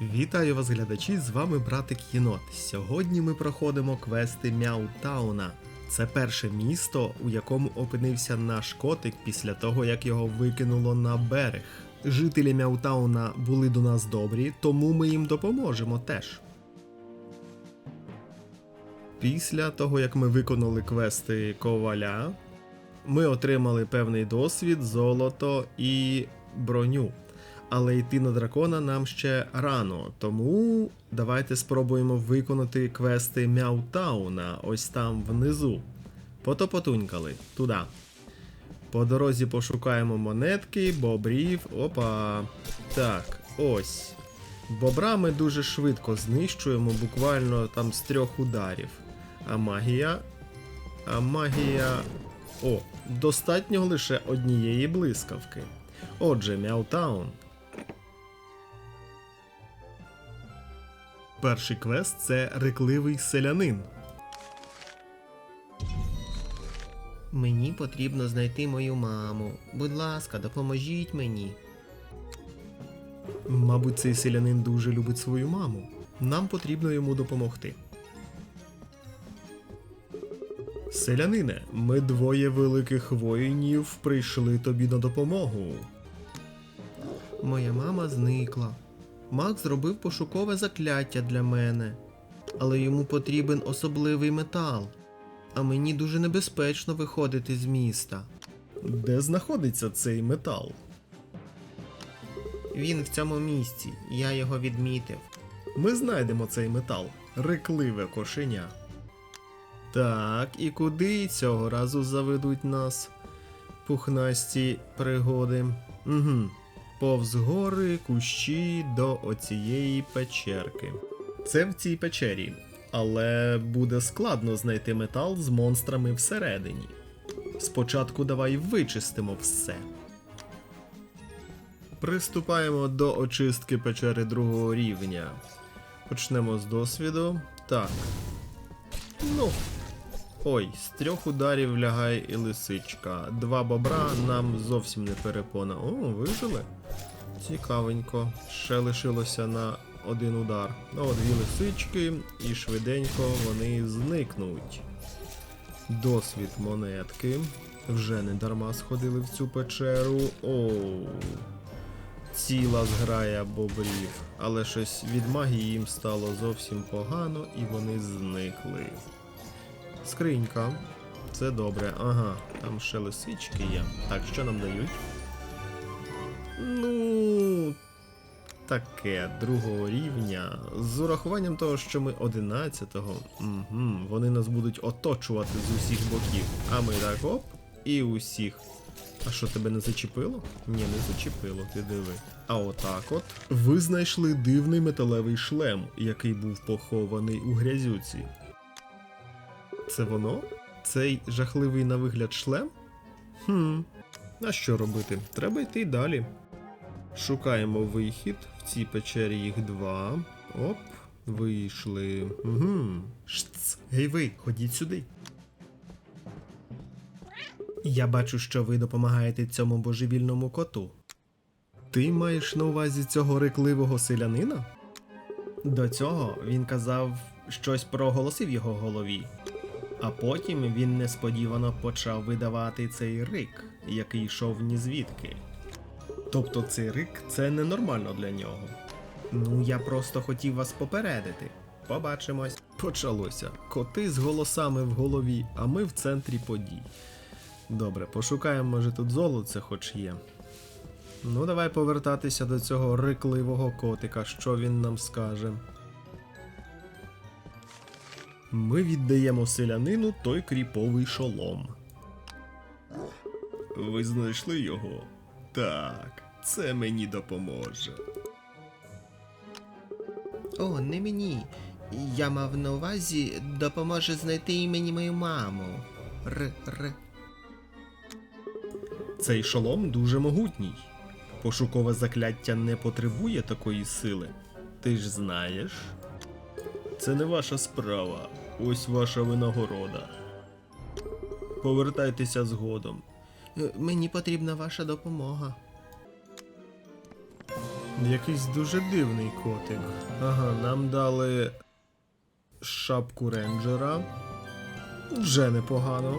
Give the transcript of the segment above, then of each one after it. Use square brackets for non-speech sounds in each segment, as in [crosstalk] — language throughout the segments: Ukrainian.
Вітаю вас, глядачі! З вами братик Єнот. Сьогодні ми проходимо квести Мяутауна. Це перше місто, у якому опинився наш котик після того, як його викинуло на берег. Жителі Мяутауна були до нас добрі, тому ми їм допоможемо теж. Після того, як ми виконали квести коваля, ми отримали певний досвід, золото і броню. Але йти на дракона нам ще рано, тому давайте спробуємо виконати квести Мяутауна ось там внизу. Потопотунькали туди. По дорозі пошукаємо монетки, бобрів. Опа. Так, ось. Бобра ми дуже швидко знищуємо, буквально там з трьох ударів. А магія. А магія. О, достатньо лише однієї блискавки. Отже, Мяутаун. Перший квест це рекливий селянин. Мені потрібно знайти мою маму. Будь ласка, допоможіть мені. Мабуть, цей селянин дуже любить свою маму. Нам потрібно йому допомогти. Селянине, ми двоє великих воїнів прийшли тобі на допомогу. Моя мама зникла. Мак зробив пошукове закляття для мене, але йому потрібен особливий метал. А мені дуже небезпечно виходити з міста. Де знаходиться цей метал? Він в цьому місці, я його відмітив. Ми знайдемо цей метал. Рекливе кошеня. Так, і куди цього разу заведуть нас пухнасті пригоди? Угу. Повз гори, кущі до оцієї печерки. Це в цій печері. Але буде складно знайти метал з монстрами всередині. Спочатку давай вичистимо все. Приступаємо до очистки печери другого рівня. Почнемо з досвіду. Так. Ну. Ой, з трьох ударів лягає і лисичка. Два бобра нам зовсім не перепона. О, вижили. Цікавенько. Ще лишилося на один удар. Ну, от дві лисички, і швиденько вони зникнуть. Досвід монетки. Вже не дарма сходили в цю печеру. Оу. Ціла зграя бобрів, але щось від магії їм стало зовсім погано і вони зникли. Скринька. Це добре. Ага, там ще лисички є. Так, що нам дають? Ну. Таке, другого рівня. З урахуванням того, що ми 11-го. Угу, вони нас будуть оточувати з усіх боків. А ми так оп, і усіх. А що тебе не зачепило? Ні, не зачепило, ти диви. А отак от. Ви знайшли дивний металевий шлем, який був похований у грязюці. Це воно? Цей жахливий на вигляд шлем? Хм. А що робити? Треба йти далі. Шукаємо вихід. В цій печері їх два. Оп, вийшли. Угу. Шц. Гей ви, ходіть сюди. Я бачу, що ви допомагаєте цьому божевільному коту. Ти маєш на увазі цього рекливого селянина? До цього він казав щось про голоси в його голові. А потім він несподівано почав видавати цей рик, який йшов ні звідки. Тобто цей рик це ненормально для нього. Ну, я просто хотів вас попередити. Побачимось. Почалося. Коти з голосами в голові, а ми в центрі подій. Добре, пошукаємо, може тут золоце хоч є. Ну, давай повертатися до цього рикливого котика, що він нам скаже. Ми віддаємо селянину той кріповий шолом. Ви знайшли його? Так, це мені допоможе. О, не мені. Я мав на увазі допоможе знайти і мені мою маму. Р, р. Цей шолом дуже могутній. Пошукове закляття не потребує такої сили. Ти ж знаєш? Це не ваша справа. Ось ваша винагорода. Повертайтеся згодом. Е, Мені потрібна ваша допомога. Якийсь дуже дивний котик. Ага, нам дали шапку рейнджера. Вже непогано.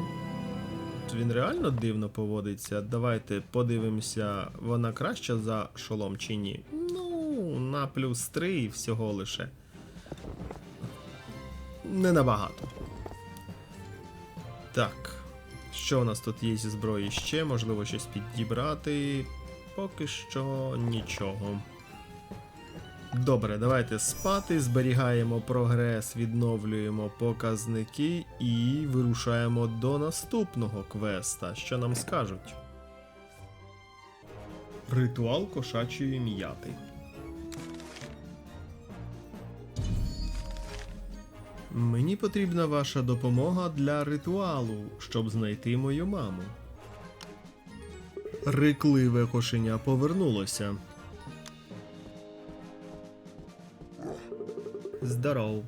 Він реально дивно поводиться. Давайте подивимося, вона краща за шолом чи ні. Ну, на плюс 3 всього лише. Не набагато. Так. Що у нас тут є зі зброї ще? Можливо, щось підібрати. Поки що нічого. Добре, давайте спати, зберігаємо прогрес, відновлюємо показники і вирушаємо до наступного квеста. Що нам скажуть? Ритуал кошачої м'яти. Мені потрібна ваша допомога для ритуалу, щоб знайти мою маму. Рикливе кошеня повернулося. Здоров.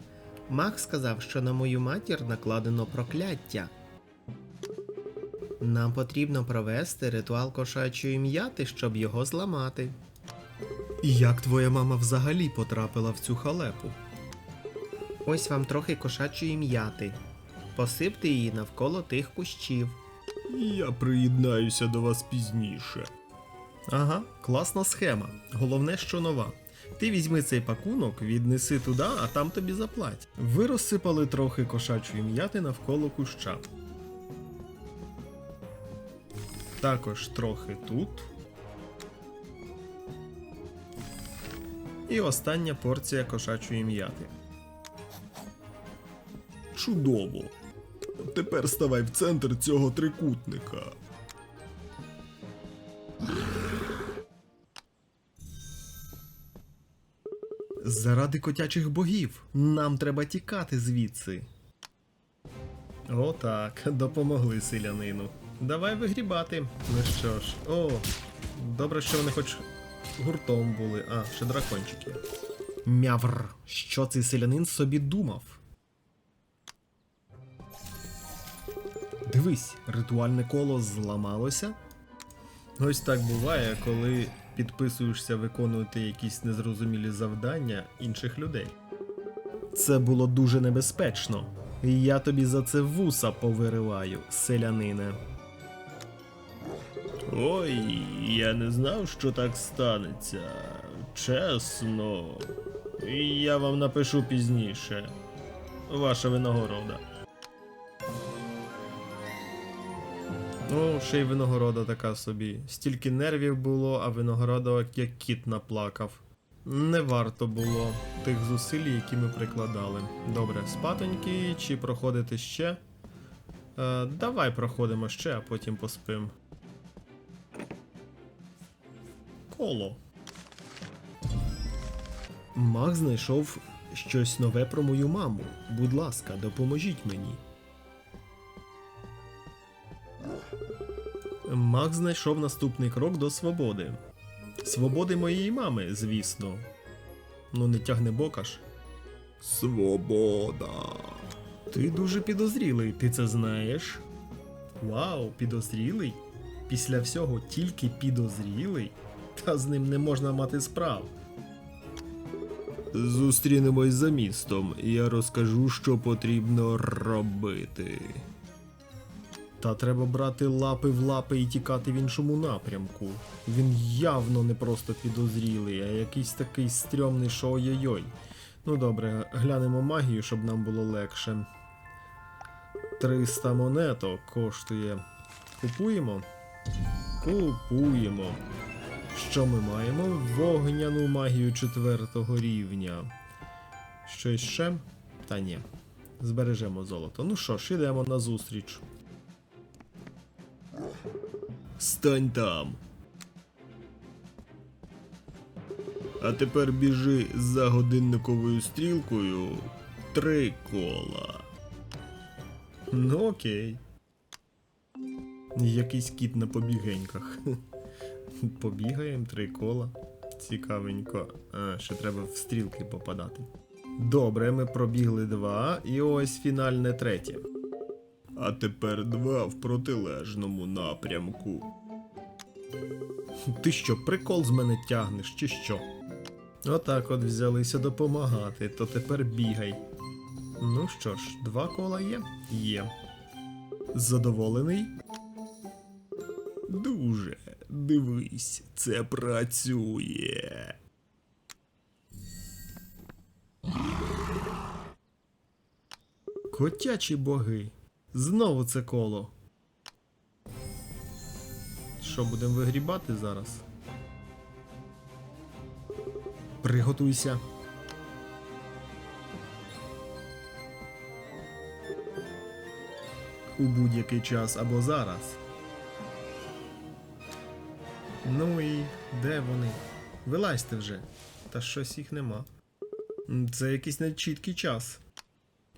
Маг сказав, що на мою матір накладено прокляття. Нам потрібно провести ритуал кошачої м'яти, щоб його зламати. І як твоя мама взагалі потрапила в цю халепу? Ось вам трохи кошачої м'яти. Посипте її навколо тих кущів. Я приєднаюся до вас пізніше. Ага, класна схема. Головне, що нова. Ти візьми цей пакунок, віднеси туди, а там тобі заплать. Ви розсипали трохи кошачої м'яти навколо куща. Також трохи тут. І остання порція кошачої м'яти. Чудово. Тепер ставай в центр цього трикутника. Заради котячих богів нам треба тікати звідси. О, так, допомогли селянину. Давай вигрібати. Ну що ж, о, добре, що вони хоч гуртом були. А, ще дракончики. Мявр, що цей селянин собі думав? Дивись, ритуальне коло зламалося. Ось так буває, коли підписуєшся виконувати якісь незрозумілі завдання інших людей. Це було дуже небезпечно. І я тобі за це вуса повириваю, селянине. Ой, я не знав, що так станеться. Чесно. Я вам напишу пізніше. Ваша винагорода. Ну, ще й винагорода така собі. Стільки нервів було, а винагорода як кіт наплакав. Не варто було тих зусиль, які ми прикладали. Добре, спатоньки чи проходити ще? Е, давай проходимо ще, а потім поспим. Коло. Маг знайшов щось нове про мою маму. Будь ласка, допоможіть мені. Маг знайшов наступний крок до свободи. Свободи моєї мами, звісно. Ну не тягне бокаш. Свобода. Ти дуже підозрілий, ти це знаєш? Вау, підозрілий? Після всього тільки підозрілий? Та з ним не можна мати справ. Зустрінемось за містом, і я розкажу, що потрібно робити. Та треба брати лапи в лапи і тікати в іншому напрямку. Він явно не просто підозрілий, а якийсь такий стрьомний, що ой-ой-ой. Ну добре, глянемо магію, щоб нам було легше. 300 монеток коштує. Купуємо? Купуємо. Що ми маємо? Вогняну магію четвертого рівня. Щось ще? Та ні. Збережемо золото. Ну що ж, ідемо на зустріч. Стань там. А тепер біжи за годинниковою стрілкою три кола. Ну окей. Якийсь кіт на побігеньках. [laughs] Побігаємо три кола. Цікавенько. А, ще треба в стрілки попадати. Добре, ми пробігли два, і ось фінальне третє. А тепер два в протилежному напрямку. Ти що, прикол з мене тягнеш, чи що? Отак от взялися допомагати, то тепер бігай. Ну що ж, два кола є? Є. Задоволений? Дуже. Дивись, це працює. Котячі боги. Знову це коло. Що, будемо вигрібати зараз? Приготуйся. У будь-який час або зараз. Ну і де вони? Вилазьте вже. Та щось їх нема. Це якийсь нечіткий час.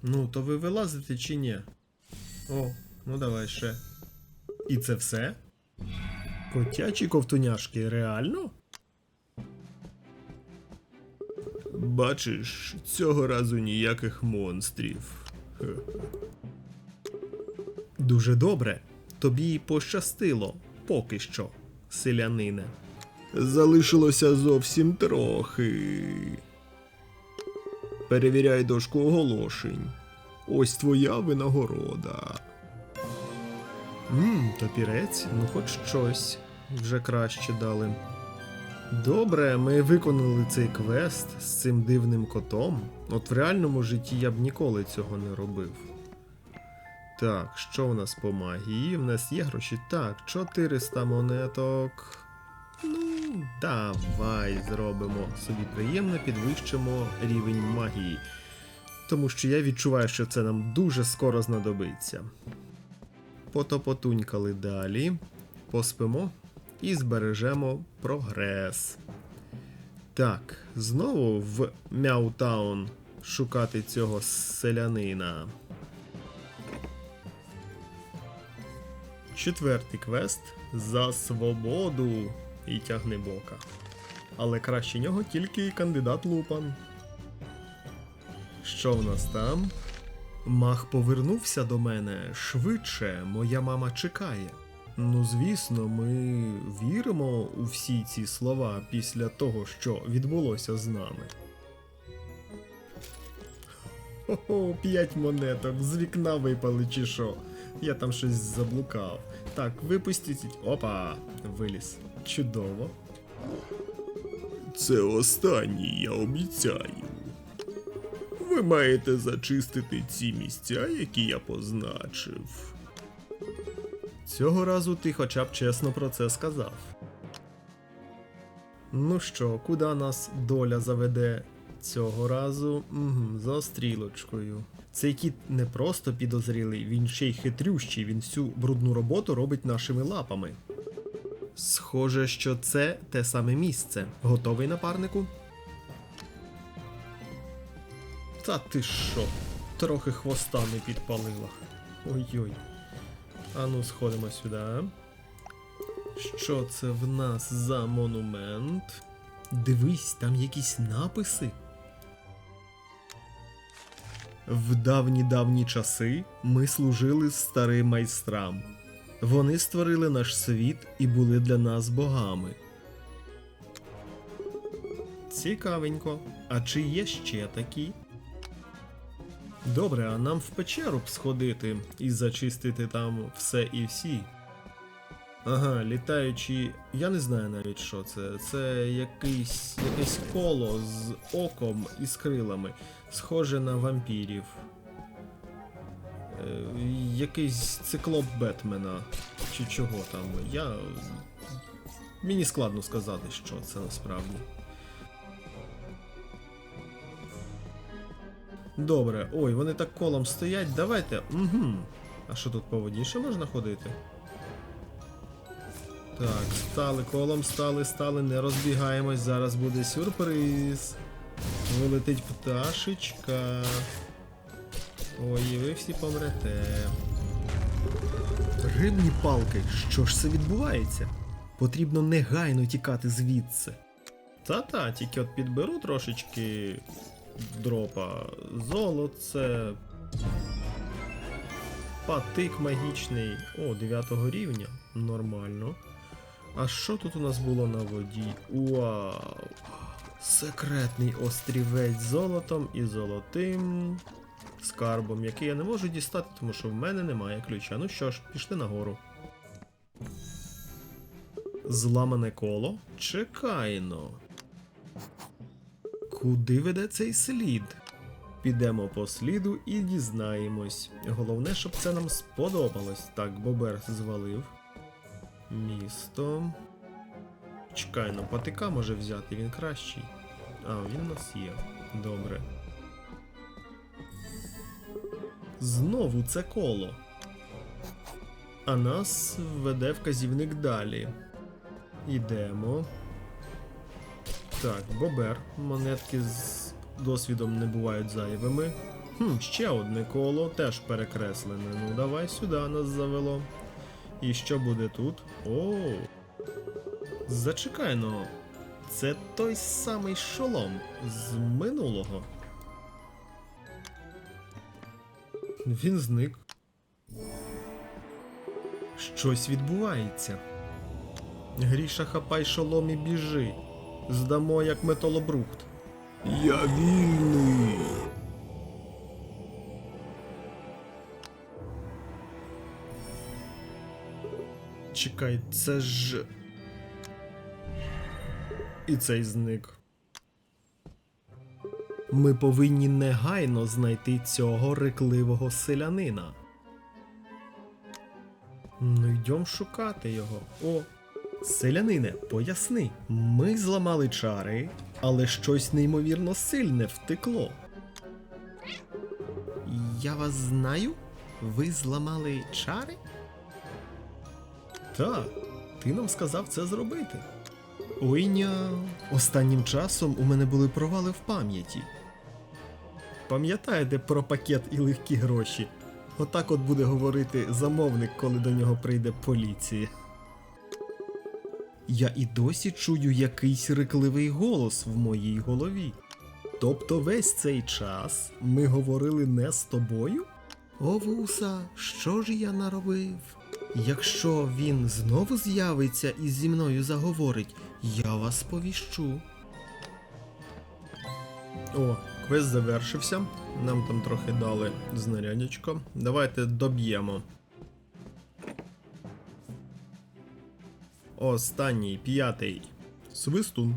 Ну, то ви вилазите чи ні? О, ну давай ще. І це все? Котячі ковтуняшки, реально? Бачиш, цього разу ніяких монстрів. Дуже добре. Тобі пощастило, поки що, селянине. Залишилося зовсім трохи. Перевіряй дошку оголошень. Ось твоя винагорода. Мм, топірець, ну хоч щось. Вже краще дали. Добре, ми виконали цей квест з цим дивним котом. От в реальному житті я б ніколи цього не робив. Так, що у нас по магії? В нас є гроші. Так, 400 монеток. Ну, давай зробимо собі приємно, підвищимо рівень магії. Тому що я відчуваю, що це нам дуже скоро знадобиться. Потопотунькали далі, поспимо і збережемо прогрес. Так, знову в Мяутаун шукати цього селянина. Четвертий квест за свободу і тягни бока. Але краще нього тільки кандидат Лупан. Що в нас там? Мах повернувся до мене швидше, моя мама чекає. Ну, звісно, ми віримо у всі ці слова після того, що відбулося з нами. Хо-хо, п'ять монеток, з вікна випали чи що. Я там щось заблукав. Так, випустіть. Опа! Виліз. Чудово. Це останній, я обіцяю. Маєте зачистити ці місця, які я позначив. Цього разу ти хоча б чесно про це сказав. Ну що, куди нас доля заведе цього разу? Угу, за стрілочкою. Цей кіт не просто підозрілий, він ще й хитрющий, він всю брудну роботу робить нашими лапами. Схоже, що це те саме місце. Готовий напарнику? Та ти що? Трохи хвоста не підпалила. Ой-ой. Ану, сходимо сюди. Що це в нас за монумент? Дивись, там якісь написи. В давні давні часи ми служили старим майстрам. Вони створили наш світ і були для нас богами. Цікавенько. А чи є ще такі? Добре, а нам в печеру б сходити і зачистити там все і всі. Ага, літаючі. Я не знаю навіть що це. Це якийсь, якесь коло з оком і з крилами, схоже на вампірів. Е, якийсь циклоп Бетмена. Чи чого там. Я. Мені складно сказати, що це насправді. Добре, ой, вони так колом стоять. Давайте. Угу. А що тут по воді ще можна ходити? Так, стали колом, стали, стали, не розбігаємось, зараз буде сюрприз. Вилетить пташечка. Ой, і ви всі помрете. Рибні палки, що ж це відбувається? Потрібно негайно тікати звідси. Та-та, тільки от підберу трошечки дропа. Золоце. Патик магічний. О, 9 рівня. Нормально. А що тут у нас було на воді? Вау! Секретний острівець з золотом і золотим скарбом, який я не можу дістати, тому що в мене немає ключа. Ну що ж, пішли нагору. Зламане коло? Чекайно. Куди веде цей слід? Підемо по сліду і дізнаємось. Головне, щоб це нам сподобалось. Так, Бобер звалив. Місто. Чекай, ну патика може взяти, він кращий. А, він у нас є. Добре. Знову це коло. А нас веде вказівник далі. Ідемо. Так, бобер. Монетки з досвідом не бувають зайвими. Хм, ще одне коло, теж перекреслене. Ну, давай сюди нас завело. І що буде тут? О. Зачекай ну. Це той самий шолом з минулого. Він зник. Щось відбувається. Гріша хапай шолом і біжи. Здамо як металобрухт. Я вільний. Чекай, це ж. І цей зник. Ми повинні негайно знайти цього рикливого селянина. Ну йдем шукати його. О. Селянине, поясни. Ми зламали чари, але щось неймовірно сильне втекло. Я вас знаю? Ви зламали чари? Так, ти нам сказав це зробити. Ой ня. Останнім часом у мене були провали в пам'яті. Пам'ятаєте про пакет і легкі гроші? Отак от буде говорити замовник, коли до нього прийде поліція. Я і досі чую якийсь рикливий голос в моїй голові. Тобто весь цей час ми говорили не з тобою? О, вуса, що ж я наробив? Якщо він знову з'явиться і зі мною заговорить, я вас повіщу. О, квест завершився. Нам там трохи дали знарядячко. Давайте доб'ємо. Останній, п'ятий. Свистун.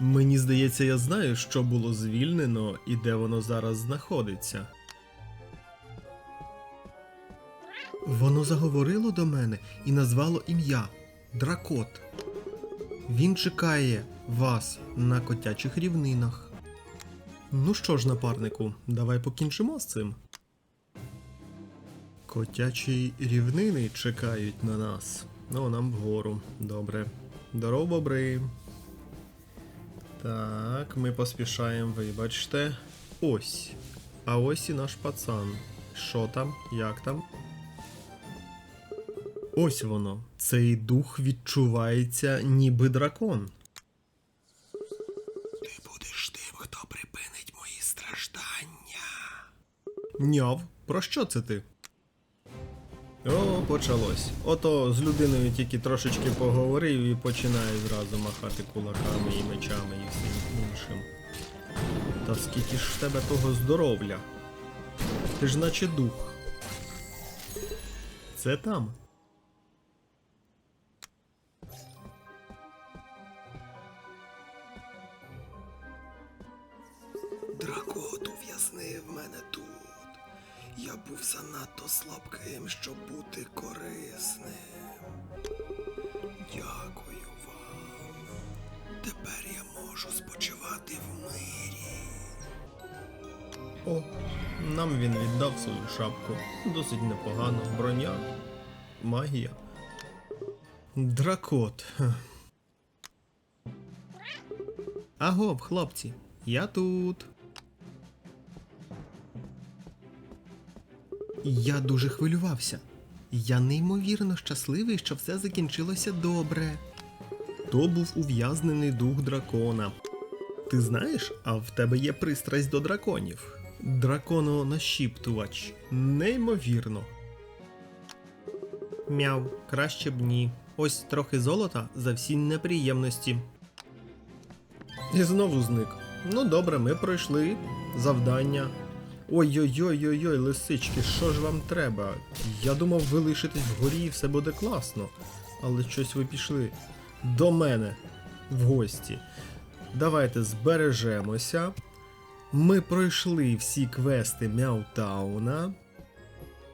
Мені здається, я знаю, що було звільнено і де воно зараз знаходиться. Воно заговорило до мене і назвало ім'я Дракот. Він чекає вас на котячих рівнинах. Ну що ж, напарнику, давай покінчимо з цим. Котячі рівнини чекають на нас. Ну, нам вгору. Добре. Здоров, бобри. Так, ми поспішаємо, вибачте. Ось. А ось і наш пацан. Що там? Як там? Ось воно. Цей дух відчувається, ніби дракон. Ти будеш тим, хто припинить мої страждання. Няв, про що це ти? О, почалось. Ото з людиною тільки трошечки поговорив і починає зразу махати кулаками і мечами і всім іншим. Та скільки ж в тебе того здоров'я? Ти ж наче дух. Це там. Слабким, щоб бути корисним. Дякую вам. Тепер я можу спочивати в мирі. О, нам він віддав свою шапку. Досить непогано. Броня. Магія. Дракот. Агов, хлопці, я тут. Я дуже хвилювався. Я неймовірно щасливий, що все закінчилося добре. То був ув'язнений дух дракона. Ти знаєш, а в тебе є пристрасть до драконів. Дракононашіптувач. Неймовірно. Мяв, краще б ні. Ось трохи золота за всі неприємності. І знову зник. Ну добре, ми пройшли завдання. Ой-ой-ой-ой-ой, лисички, що ж вам треба? Я думав, ви лишитесь вгорі і все буде класно. Але щось ви пішли до мене в гості. Давайте збережемося. Ми пройшли всі квести Мяутауна.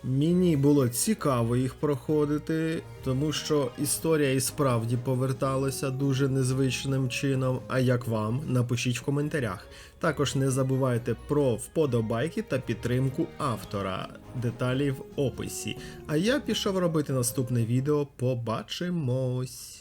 Мені було цікаво їх проходити, тому що історія і справді поверталася дуже незвичним чином. А як вам? Напишіть в коментарях. Також не забувайте про вподобайки та підтримку автора. Деталі в описі. А я пішов робити наступне відео. Побачимось!